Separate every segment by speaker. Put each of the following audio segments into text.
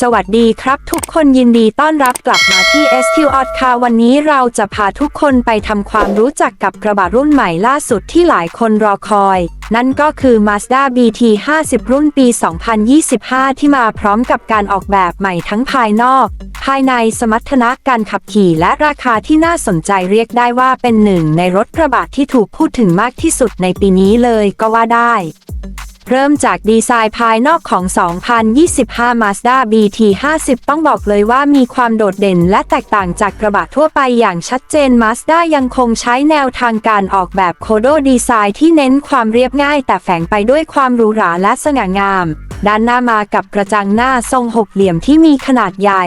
Speaker 1: สวัสดีครับทุกคนยินดีต้อนรับกลับมาที่ SQ o t ค่ะวันนี้เราจะพาทุกคนไปทำความรู้จักกับกระบะรุ่นใหม่ล่าสุดที่หลายคนรอคอย นั่นก็คือ Mazda BT 50 รุ่นปี 2025 ที่มาพร้อมกับการออกแบบใหม่ทั้งภายนอก ภายในสมรรถนะการขับขี่และราคาที่น่าสนใจเรียกได้ว่าเป็นหนึ่งในรถกระบะที่ถูกพูดถึงมากที่สุดในปีนี้เลยก็ว่าได้ เริ่มจากดีไซน์ภายนอกของ 2025 Mazda BT50 ต้องบอกเลยว่ามีความโดดเด่นและแตกต่างจากกระบะทั่วไปอย่างชัดเจน Mazda ยังคงใช้แนวทางการออกแบบโคโดดีไซน์ที่เน้นความเรียบง่าย แต่แฝงไปด้วยความหรูหราและสง่างาม ด้านหน้ามากับกระจังหน้าทรงหกเหลี่ยมที่มีขนาดใหญ่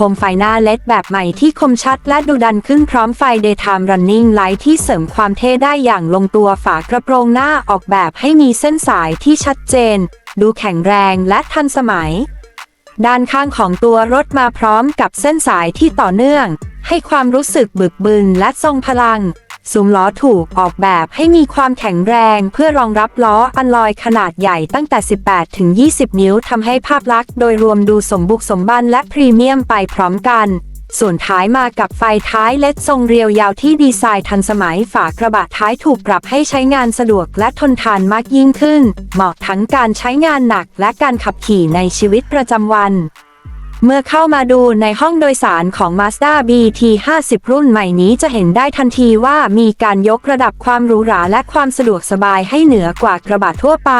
Speaker 1: โคมไฟหน้าเลดแบบใหม่ที่คมชัดและดูดันขึ้นพร้อมไฟ Daytime Running Light ที่เสริมความเท่ได้อย่างลงตัวฝากระโปรงหน้าออกแบบให้มีเส้นสายที่ชัดเจน ดูแข็งแรงและทันสมัย ด้านข้างของตัวรถมาพร้อมกับเส้นสายที่ต่อเนื่อง ให้ความรู้สึกบึกบึนและทรงพลัง ซุ้มล้อถูกออกแบบให้มีความแข็งแรงเพื่อรองรับล้ออันลอยขนาดใหญ่ตั้งแต่ 18 ถึง 20 นิ้วทำให้ภาพลักษณ์โดยรวมดูสมบุกสมบันและพรีเมียมไปพร้อมกันส่วนท้ายมากับไฟท้ายเล็ดทรงเรียวยาวที่ดีไซน์ทันสมัยฝากระบะท้ายถูกปรับให้ใช้งานสะดวกและทนทานมากยิ่งขึ้น เหมาะทั้งการใช้งานหนักและการขับขี่ในชีวิตประจำวัน เมื่อเข้ามาดูในห้องโดยสารของ Mazda BT 50 รุ่นใหม่นี้จะเห็นได้ทันทีว่ามีการยกระดับความหรูหราและความสะดวกสบายให้เหนือกว่ากระบะทั่วไป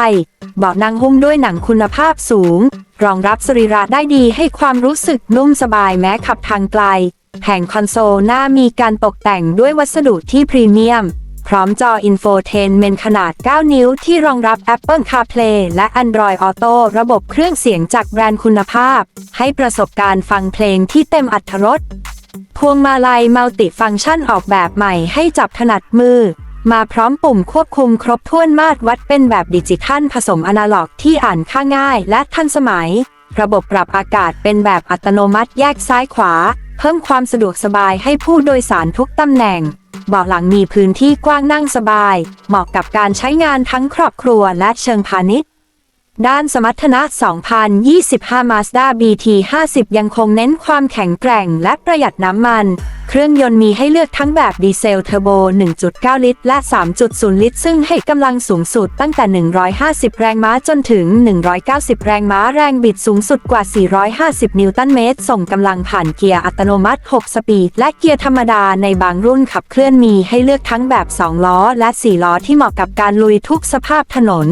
Speaker 1: เบาะนั่งหุ้มด้วยหนังคุณภาพสูง รองรับสรีระได้ดีให้ความรู้สึกนุ่มสบายแม้ขับทางไกล แผงคอนโซลหน้ามีการตกแต่งด้วยวัสดุที่พรีเมียม พร้อมจออินโฟเทนเมนขนาด 9 นิ้วที่รองรับ Apple CarPlay และ Android Auto ระบบเครื่องเสียงจากแบรนด์คุณภาพ ให้ประสบการณ์ฟังเพลงที่เต็มอัตรสพวงมาลัยมัลติฟังก์ชันออกแบบใหม่ให้จับถนัดมือ มาพร้อมปุ่มควบคุมครบถ้วนมาตรวัดเป็นแบบดิจิทัลผสมอนาล็อกที่อ่านค่าง่ายและทันสมัย ระบบปรับอากาศเป็นแบบอัตโนมัติแยกซ้ายขวา เพิ่มความสะดวกสบายให้ผู้โดยสารทุกตำแหน่ง เบาะหลังมีพื้นที่กว้างนั่งสบาย เหมาะกับการใช้งานทั้งครอบครัวและเชิงพาณิชย์ ด้านสมรรถนะ 2025 Mazda BT 50 ยังคงเน้นความแข็งแกร่งและประหยัดน้ำมัน เครื่องยนต์มีให้เลือกทั้งแบบดีเซลเทอร์โบ 1.9 ลิตร และ 3.0 ลิตร ซึ่งให้กำลังสูงสุดตั้งแต่ 150 แรงม้าจนถึง 190 แรงม้าแรงบิดสูงสุดกว่า 450 นิวตันเมตร ส่งกำลังผ่านเกียร์อัตโนมัติ 6 สปีด และเกียร์ธรรมดาในบางรุ่นขับเคลื่อนมีให้เลือกทั้งแบบ 2 ล้อ และ 4 ล้อที่เหมาะกับการลุยทุกสภาพถนน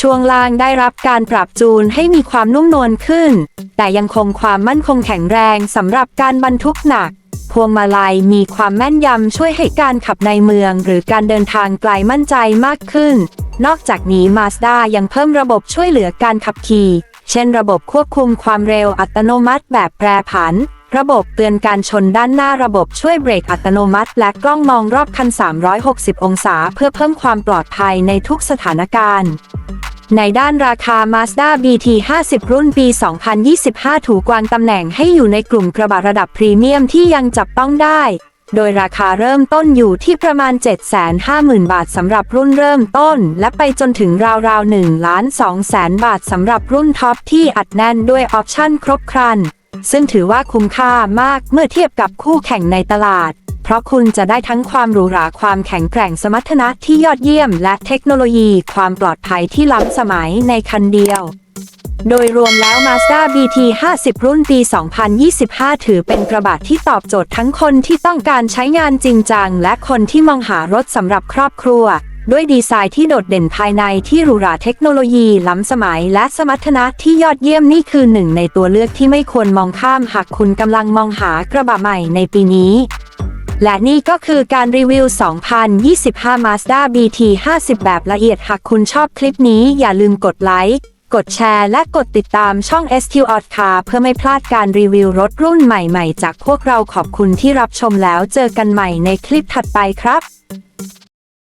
Speaker 1: ช่วงล่างได้รับการปรับจูนให้มีความนุ่มนวลขึ้น แต่ยังคงความมั่นคงแข็งแรงสำหรับการบรรทุกหนัก พวงมาลัยมีความแม่นยำช่วยให้การขับในเมือง หรือการเดินทางไกลมั่นใจมากขึ้น นอกจากนี้ Mazda ยังเพิ่มระบบช่วยเหลือการขับขี่ เช่นระบบควบคุมความเร็วอัตโนมัติแบบแปรผันระบบเตือนการชนด้านหน้าระบบช่วยเบรกอัตโนมัติ และกล้องมองรอบคัน 360 องศา เพื่อเพิ่มความปลอดภัยในทุกสถานการณ์ ในด้านราคา Mazda BT 50 รุ่นปี 2025 ถูกวางตำแหน่งให้อยู่ในกลุ่มกระบะระดับพรีเมียมที่ยังจับต้องได้ โดยราคาเริ่มต้นอยู่ที่ประมาณ 750,000 บาทสำหรับรุ่นเริ่มต้น และไปจนถึงราวๆ1ล้าน2แสนบาทสำหรับรุ่นท็อปที่อัดแน่นด้วยออปชั่นครบครัน ซึ่งถือว่าคุ้มค่ามากเมื่อเทียบกับคู่แข่งในตลาด เพราะคุณจะได้ทั้งความหรูหราความแข็งแกร่งสมรรถนะที่ยอดเยี่ยม และเทคโนโลยีความปลอดภัยที่ล้ำสมัยในคันเดียว โดยรวมแล้ว Mazda BT 50 รุ่นปี 2025 ถือเป็นกระบะที่ตอบโจทย์ทั้งคนที่ต้องการใช้งานจริงจัง และคนที่มองหารถสำหรับครอบครัว ด้วยดีไซน์ที่โดดเด่นภายในที่หรูหราเทคโนโลยีล้ำสมัย และสมรรถนะที่ยอดเยี่ยมนี่คือหนึ่งในตัวเลือกที่ไม่ควรมองข้ามหากคุณกำลังมองหากระบะใหม่ในปีนี้ และนี่ก็คือการรีวิว 2025 Mazda BT 50 แบบละเอียดหากคุณชอบคลิปนี้อย่าลืมกดไลค์ กดแชร์และกดติดตามช่อง SQ o t Car เพื่อไม่พลาดการรีวิวรถรุ่นใหม่ๆ จากพวกเราขอบคุณที่รับชมแล้วเจอกันใหม่ในคลิปถัดไปครับ